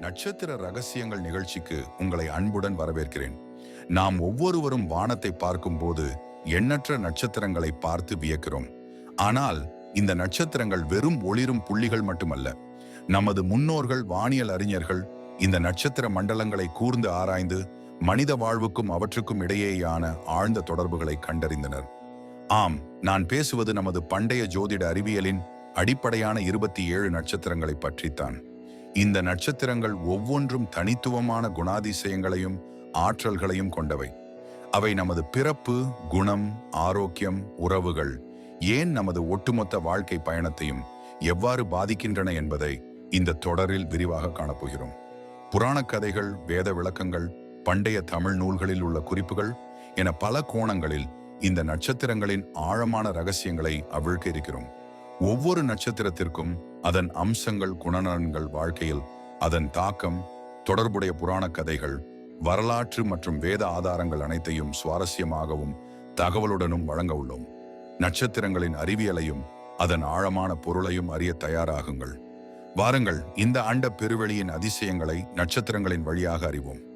நட்சத்திர ரகசியங்கள் நிகழ்ச்சிக்கு உங்களை அன்புடன் வரவேற்கிறேன். நாம் ஒவ்வொருவரும் வானத்தை பார்க்கும்போது எண்ணற்ற நட்சத்திரங்களை பார்த்து வியக்கிறோம். ஆனால் இந்த நட்சத்திரங்கள் வெறும் ஒளிரும் புள்ளிகள் மட்டுமல்ல. நமது முன்னோர்கள் வானியல் அறிஞர்கள் இந்த நட்சத்திர மண்டலங்களை கூர்ந்து ஆராய்ந்து மனித வாழ்வுக்கும் அவற்றுக்கும் இடையேயான ஆழ்ந்த தொடர்புகளை கண்டறிந்தனர். ஆம் நான் பேசுவது நமது பண்டைய ஜோதிட அறிவியலின் அடிப்படையான இருபத்தி ஏழு நட்சத்திரங்களை பற்றித்தான். இந்த நட்சத்திரங்கள் ஒவ்வொன்றும் தனித்துவமான குணாதிசயங்களையும் ஆற்றல்களையும் கொண்டவை. அவை நமது பிறப்பு குணம் ஆரோக்கியம் உறவுகள் ஏன் நமது ஒட்டுமொத்த வாழ்க்கை பயணத்தையும் எவ்வாறு பாதிக்கின்றன என்பதை இந்த தொடரில் விரிவாக காணப்போகிறோம். புராணக் கதைகள் வேத விளக்கங்கள் பண்டைய தமிழ் நூல்களில் உள்ள குறிப்புகள் என பல கோணங்களில் இந்த நட்சத்திரங்களின் ஆழமான ரகசியங்களை அவிழ்க்க இருக்கிறோம். ஒவ்வொரு நட்சத்திரத்திற்கும் அதன் அம்சங்கள் குணநலன்கள் வாழ்க்கையில் அதன் தாக்கம் தொடர்புடைய புராணக் கதைகள் வரலாற்று மற்றும் வேத ஆதாரங்கள் அனைத்தையும் சுவாரஸ்யமாகவும் தகவலுடனும் வழங்க உள்ளோம். நட்சத்திரங்களின் அறிவியலையும் அதன் ஆழமான பொருளையும் அறிய தயாராகுங்கள். வாருங்கள் இந்த அண்ட பெருவெளியின் அதிசயங்களை நட்சத்திரங்களின் வழியாக அறிவோம்.